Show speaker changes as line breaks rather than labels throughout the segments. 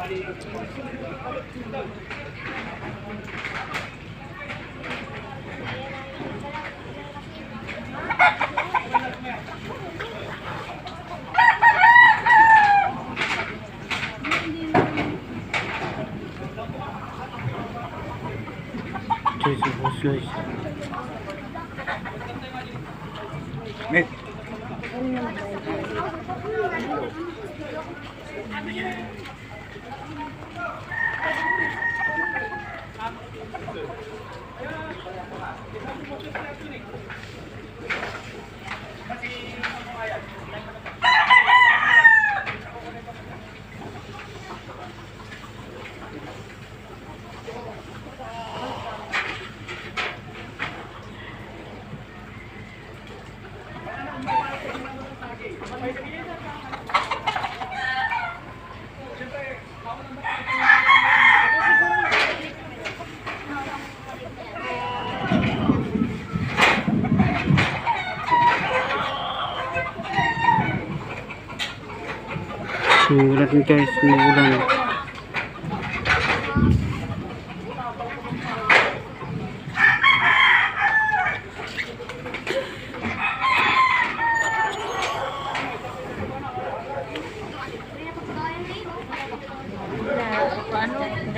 Guys.
Met.
Sumulan guys,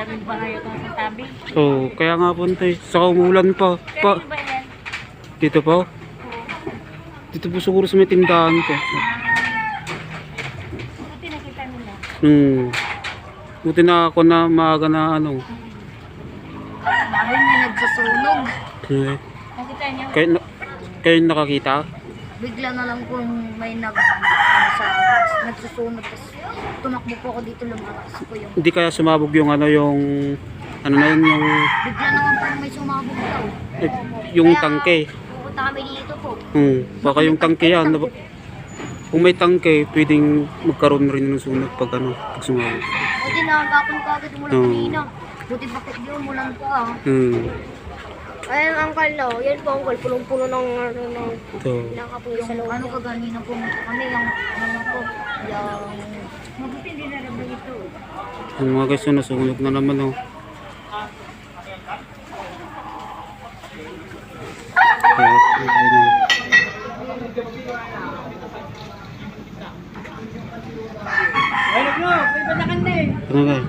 daming bahay ito sa tabi.
Oh, kaya nga po tay. Saka umulan pa. Pa, dito pa. Dito po siguro sa may tindahan ko.
Buti nakita nila.
Hmm. Buti na ako na maaga na ano.
Bahay niya nagsusunog.
Eh,
Nakita niyo?
kayo, na, kayo nakakita?
Bigla na lang kung may nag, ano, sa, nagsusunog. Tapos tumakbo po ako dito lumakas ko yung
Hindi kaya sumabog yung ano yung ano na yun yung
Bigla naman parang may sumabog daw.
eh, yung
Kaya,
tangke.
Pupunta kami dito po.
Hmm, baka yung tangke yan. Diba? Kung may tangke, pwedeng magkaroon rin ng sunog pag ano, pag sumabog.
Buti nakagapon ka agad mula
Oo.
kanina. Buti bakit di umulan pa.
Hmm.
Ayun, uncle, no. Yan po, uncle. Pulong-pulo ng, ano, ng
Ito.
nakapuyo sa loob. Ano kaganina pumunta kami, yung, ano po, yung... Mabuti hindi na naman ito.
Yung mga guys, nasunog na naman oh. Kaya, ayun. Ano guys? Anong?